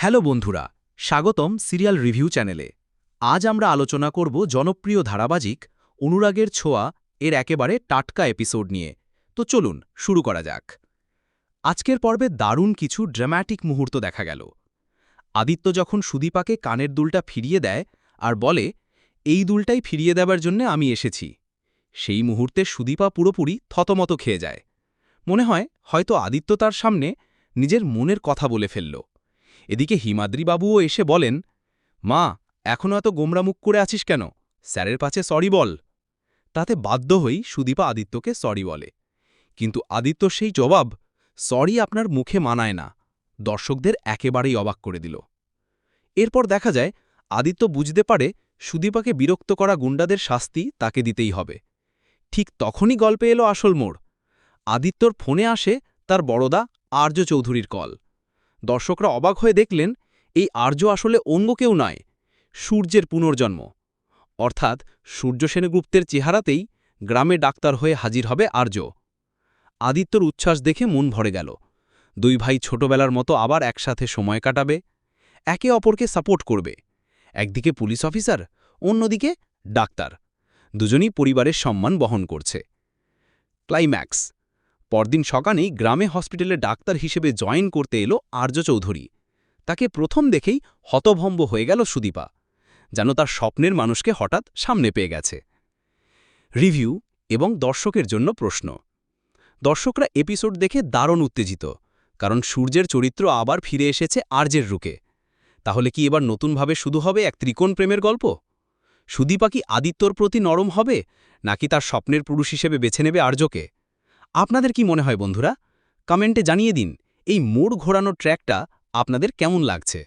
Hello বন্ধুরা, স্বাগতম serial review চ্যানেলে। আজ আমরা আলোচনা করব জনপ্রিয় ধারাবাহিক অনুরাগের ছোঁয়া এর একেবারে টাটকা এপিসোড নিয়ে। তো চলুন, শুরু করা যাক। আজকের পর্বে দারুণ কিছু ড্রামাটিক মুহূর্ত দেখা গেল। আদিত্য যখন সুদীপাকে কানের দুলটা ফিরিয়ে দেয় আর বলে, এই দুলটাই ফিরিয়ে দেবার জন্য আমি এসেছি। সেই মুহূর্তে সুদীপা পুরোপুরি থতমত খেয়ে যায়। মনে হয় হয়তো আদিত্য তার সামনে নিজের মনের কথা বলে ফেলল। এদিকে হিমাদ্রিবাবুও এসে বলেন, মা এখনও এত গোমরামুখ করে আছিস কেন? স্যারের পাছে সরি বল। তাতে বাধ্য হই সুদীপা আদিত্যকে সরি বলে। কিন্তু আদিত্য সেই জবাব সরি আপনার মুখে মানায় না, দর্শকদের একেবারেই অবাক করে দিল। এরপর দেখা যায়, আদিত্য বুঝতে পারে সুদীপাকে বিরক্ত করা গুন্ডাদের শাস্তি তাকে দিতেই হবে। ঠিক তখনই গল্পে এলো আসল মোড়। আদিত্যর ফোনে আসে তার বড়দা আর্য চৌধুরীর কল। দর্শকরা অবাক হয়ে দেখলেন, এই আর্য আসলে অন্য কেউ নয়, সূর্যের পুনর্জন্ম। অর্থাৎ সূর্য সেনগুপ্তের চেহারাতেই গ্রামে ডাক্তার হয়ে হাজির হবে আর্য। আদিত্যর উচ্ছ্বাস দেখে মন ভরে গেল। দুই ভাই ছোটবেলার মতো আবার একসাথে সময় কাটাবে, একে অপরকে সাপোর্ট করবে, একদিকে পুলিশ অফিসার, অন্যদিকে ডাক্তার। দুজনই পরিবারের সম্মান বহন করছে। ক্লাইম্যাক্স পরদিন সকালেই গ্রামে হসপিটালে ডাক্তার হিসেবে জয়েন করতে এলো আর্য চৌধুরী। তাকে প্রথম দেখেই হতভম্ব হয়ে গেল সুদীপা, যেন তার স্বপ্নের মানুষকে হঠাৎ সামনে পেয়ে গেছে। রিভিউ এবং দর্শকের জন্য প্রশ্ন। দর্শকরা এপিসোড দেখে দারুণ উত্তেজিত, কারণ সূর্যের চরিত্র আবার ফিরে এসেছে আর্যের রুকে তাহলে কি এবার নতুনভাবে শুধু হবে এক ত্রিকোণ প্রেমের গল্প? সুদীপা কি আদিত্যর প্রতি নরম হবে, নাকি তার স্বপ্নের পুরুষ হিসেবে বেছে নেবে আর্যকে? আপনাদের কি মনে হয় বন্ধুরা? কমেন্টে জানিয়ে দিন, এই মোড় ঘোরানো ট্র্যাকটা আপনাদের কেমন লাগছে?